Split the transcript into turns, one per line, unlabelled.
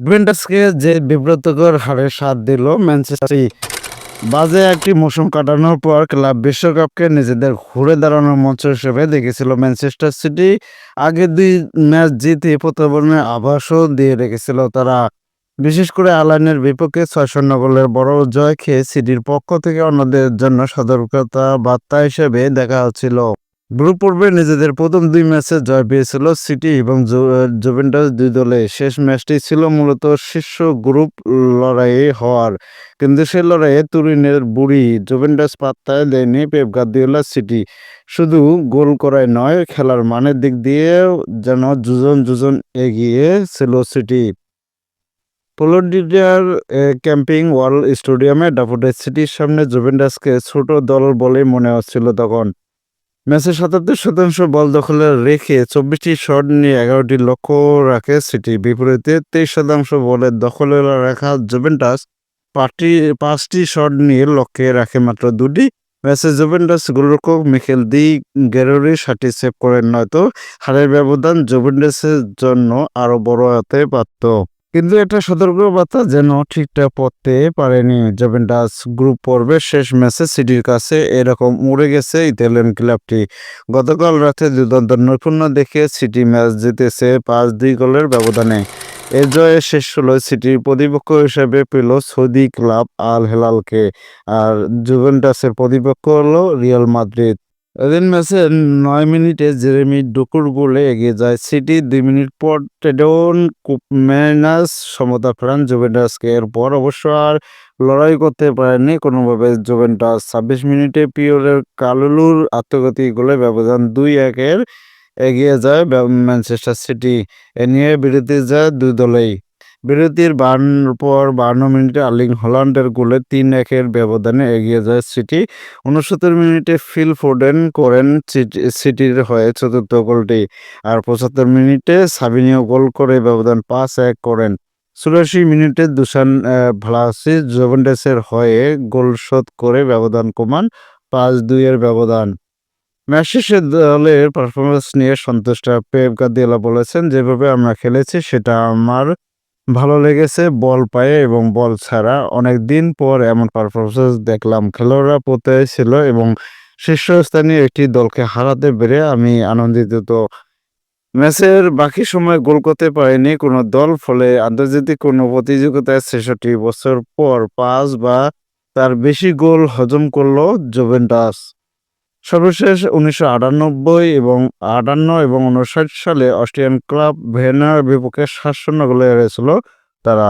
জুভেন্টাসকে যে বিব্রতকর হারে সাথ দিল ম্যানচেস্টার বাজে একটি মৌসুম কাটানোর পর ক্লাব বিশ্বকাপকে নিজেদের ঘুরে দাঁড়ানোর মঞ্চ হিসেবে দেখেছিল ম্যানচেস্টার সিটি আগে দুই ম্যাচ জিতে প্রত্যাবর্তনের আভাসও দিয়ে রেখেছিল তারা। বিশেষ করে আলানের বিপক্ষে ছয় শূন্য গোলের বড় জয় খেয়ে সিটির পক্ষ থেকে অন্যদের জন্য সতর্কতা বার্তা হিসেবে দেখা হচ্ছিল। গ্রুপ পর্বে নিজেদের প্রথম দুই ম্যাচে জয় পেয়েছিল সিটি এবং জুভেন্টাস দুই দলে। শেষ ম্যাচটি ছিল মূলত শীর্ষ গ্রুপ লড়াই হওয়ার। কিন্তু সেই লড়াইয়ে তুরিনের বুড়ি জুভেন্টাস পাত্তায় দেয়নি পেপ গার্দিওলা সিটি। শুধু গোল করাই নয়, খেলার মানের দিক দিয়েও যেন যুজন যুজন এগিয়ে ছিল সিটি। পোলোডিয়ার ক্যাম্পিং ওয়ার্ল্ড স্টেডিয়ামে ডাফোডে সিটির সামনে জুভেন্টাসকে ছোট দল বলে মনে হচ্ছিল তখন। ম্যাচে সাতাত্তর শতাংশ বল দখলে রেখে চব্বিশটি শট নিয়ে এগারোটি লক্ষ্য রাখে সিটি। বিপরীতে তেইশ শতাংশ বলের দখলে রাখা জুভেন্টাস পাঁচটি পাঁচটি শট নিয়ে লক্ষ্যে রাখে মাত্র দুটি। ম্যাচে জুভেন্টাস গোলরক্ষক মিখেল দি গ্যারোরি ষাটটি সেভ করেন, নয়তো হারের ব্যবধান জুভেন্টাসের জন্য আরও বড় হতে পারত। কিন্তু একটা সতর্কবার্তা যেন ঠিকঠাক পড়তে পারেনি। জুভেন্টাস গ্রুপ পর্বের শেষ ম্যাচে সিটির কাছে এরকম উড়ে গেছে ইতালিয়ান ক্লাবটি। গতকাল রাতে দুর্দান্ত নৈপুণ্য দেখে সিটি ম্যাচ জিতেছে পাঁচ দুই গোলের ব্যবধানে। এ জয়ে শেষ হলো সিটির প্রতিপক্ষ হিসেবে পেল সৌদি ক্লাব আল হেলালকে। আর জুভেন্টাসের প্রতিপক্ষ হলো রিয়াল মাদ্রিদ। এদিন ম্যাচে নয় মিনিটে জেরেমি ডুকুর গোলে এগিয়ে যায় সিটি, দুই মিনিট পর টেডন কুপম্যানাস সমতা ফেরান, জুভেন্টাসকে। এরপর অবশ্য আর লড়াই করতে পারেনি কোনোভাবে। জুভেন্টাস ছাব্বিশ মিনিটে পিওরের কালুলুর আত্মঘাতী গোলে ব্যবধান দুই একের এগিয়ে যায় ম্যানচেস্টার সিটি। এ নিয়ে বিরতি যায় দুই দলেই। বিরতির বান্ন পর বান্ন মিনিটে আর্লিং হল্যান্ডের গোলে তিন একের ব্যবধানে এগিয়ে যায় সিটি। উনসত্তর মিনিটে ফিল ফোডেন করেন সিটি- সিটির হয়ে চতুর্থ গোলটি। আর পঁচাত্তর মিনিটে সাবিনিও গোল করে ব্যবধান পাঁচ এক করেন। চুরাশি মিনিটে দুসান ভ্লাসি জোভেন্টাসের হয়ে গোল শোধ করে ব্যবধান কমান পাঁচ দুইয়ের ব্যবধান। শেষে দলের পারফরমেন্স নিয়ে সন্তুষ্ট পেপ গার্দিওলা বলেছেন, যেভাবে আমরা খেলেছি, সেটা আমার ভালো লেগেছে বল পায়ে এবং বল ছাড়া। অনেক দিন পর এমন পারফরমেন্স দেখলাম। খেলোয়াড়রা প্রত্যয় ছিল এবং শীর্ষস্থানীয় একটি দলকে হারাতে পেরে আমি আনন্দিত। তো ম্যাচের বাকি সময় গোল করতে পারেনি কোনো দল, ফলে আন্তর্জাতিক কোনো প্রতিযোগিতায় ছেষট্টি বছর পর পাঁচ বা তার বেশি গোল হজম করল জুভেন্টাস। সর্বশেষ উনিশশো আটানব্বই এবং আটান্ন এবং উনষাট সালে অস্ট্রিয়ান ক্লাব ভেনার বিপক্ষে সাতশূন্য গোলে হেরেছিল তারা।